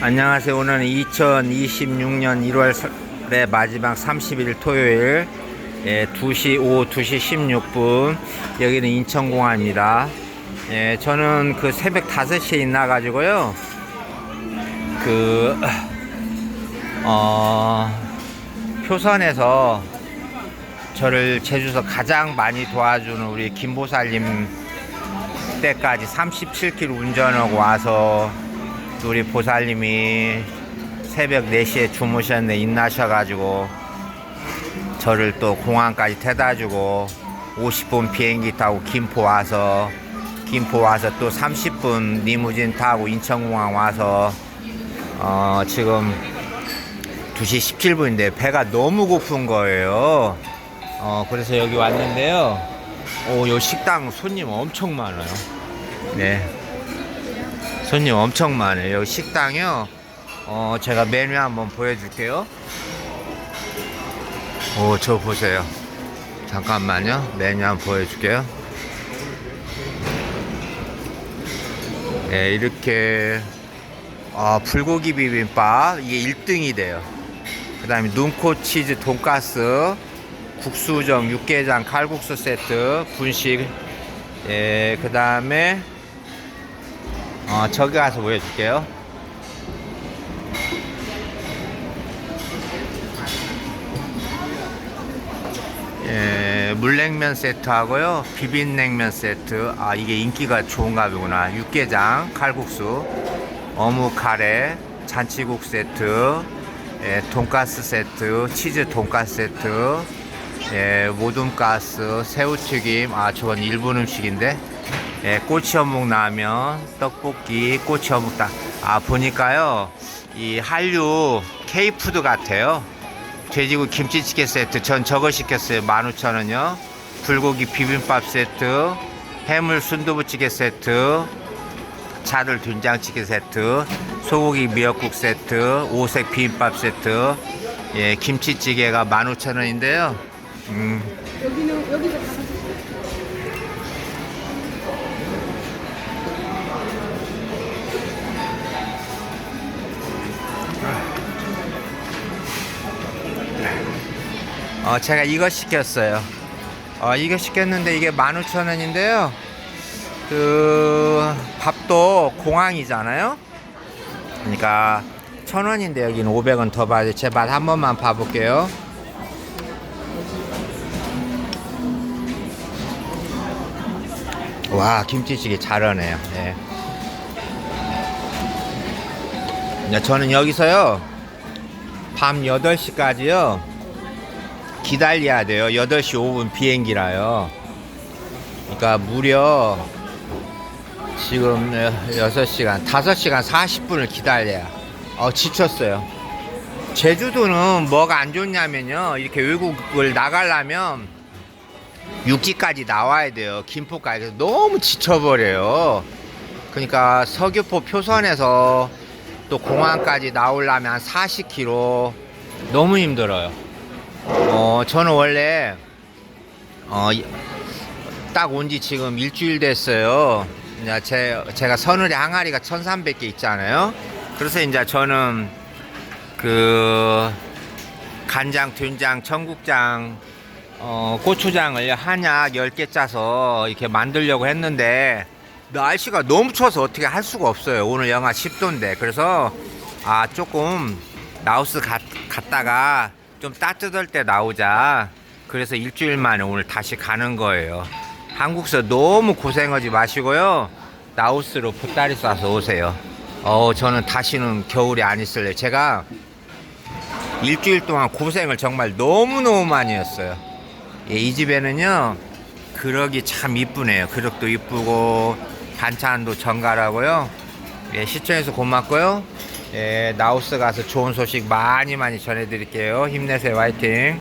안녕하세요. 오늘은 2026년 1월의 마지막 30일 토요일 예, 2시 오후 2시 16분 여기는 인천공항입니다. 예, 저는 그 새벽 5시에 있나 가지고요. 그 어, 표선에서 저를 제주에서 가장 많이 도와주는 우리 김보살님 때까지 37km 운전하고 와서 또 우리 보살님이 새벽 4시에 주무셨는데 인나셔가지고 저를 또 공항까지 태다주고 50분 비행기 타고 김포 와서 김포 와서 또 30분 리무진 타고 인천공항 와서 어 지금 2시 17분인데 배가 너무 고픈 거예요. 어 그래서 여기 왔는데요. 오, 요 식당 손님 엄청 많아요. 네. 손님 엄청 많아요. 식당이요. 어, 제가 메뉴 한번 보여줄게요. 오, 저 보세요. 잠깐만요. 메뉴 한번 보여줄게요. 네, 이렇게, 아, 불고기 비빔밥. 이게 1등이 돼요. 그 다음에 눈코 치즈 돈가스, 국수정, 육개장, 칼국수 세트, 분식. 예, 그 다음에, 어, 저기 가서 보여줄게요. 예, 물냉면 세트 하고요. 비빔냉면 세트. 아, 이게 인기가 좋은가 보구나. 육개장, 칼국수, 어묵 카레, 잔치국 세트, 예, 돈가스 세트, 치즈 돈가스 세트, 예, 모둠가스, 새우튀김. 아, 저건 일본 음식인데. 예, 꼬치 어묵 라면, 떡볶이, 꼬치 어묵 다. 아, 보니까요. 이 한류 K푸드 같아요. 돼지고기 김치찌개 세트. 전 저거 시켰어요. 15,000원요. 불고기 비빔밥 세트. 해물 순두부찌개 세트. 차돌 된장찌개 세트. 소고기 미역국 세트. 오색 비빔밥 세트. 예, 김치찌개가 15,000원인데요. 음, 여기는 여기서 어, 제가 이거 시켰어요. 어, 이거 시켰는데 이게 15,000원인데요. 그, 밥도 공항이잖아요. 그러니까 1,000원인데 여기는 500원 더 봐야 돼. 제맛 한 번만 봐 볼게요. 와, 김치찌개 잘하네요. 예. 이제 저는 여기서요. 밤 8시까지요. 기다려야 돼요. 8시 5분 비행기라요. 그러니까 무려 지금 6시간, 5시간 40분을 기다려야. 어, 지쳤어요. 제주도는 뭐가 안 좋냐면요. 이렇게 외국을 나가려면 육지까지 나와야 돼요. 김포까지. 너무 지쳐버려요. 그러니까 서귀포 표선에서 또 공항까지 나오려면 한 40km 너무 힘들어요. 어, 저는 원래, 어, 딱 온 지 지금 일주일 됐어요. 이제 제, 제가 서늘에 항아리가 1300개 있잖아요. 그래서 이제 저는 그, 간장, 된장, 청국장, 어, 고추장을 한약 10개 짜서 이렇게 만들려고 했는데, 날씨가 너무 추워서 어떻게 할 수가 없어요. 오늘 영하 10도인데. 그래서, 아, 조금, 라오스 갔, 갔다가 좀 따뜻할 때 나오자. 그래서 일주일 만에 오늘 다시 가는 거예요. 한국서 너무 고생하지 마시고요. 라오스로 보따리 싸서 오세요. 어, 저는 다시는 겨울에 안 있을래요. 제가 일주일 동안 고생을 정말 너무너무 많이 했어요. 예, 이 집에는요, 그럭이 참 이쁘네요. 그럭도 이쁘고, 반찬도 정갈하고요. 예, 시청해서 고맙고요. 예, 나우스 가서 좋은 소식 많이 많이 전해드릴게요. 힘내세요. 화이팅.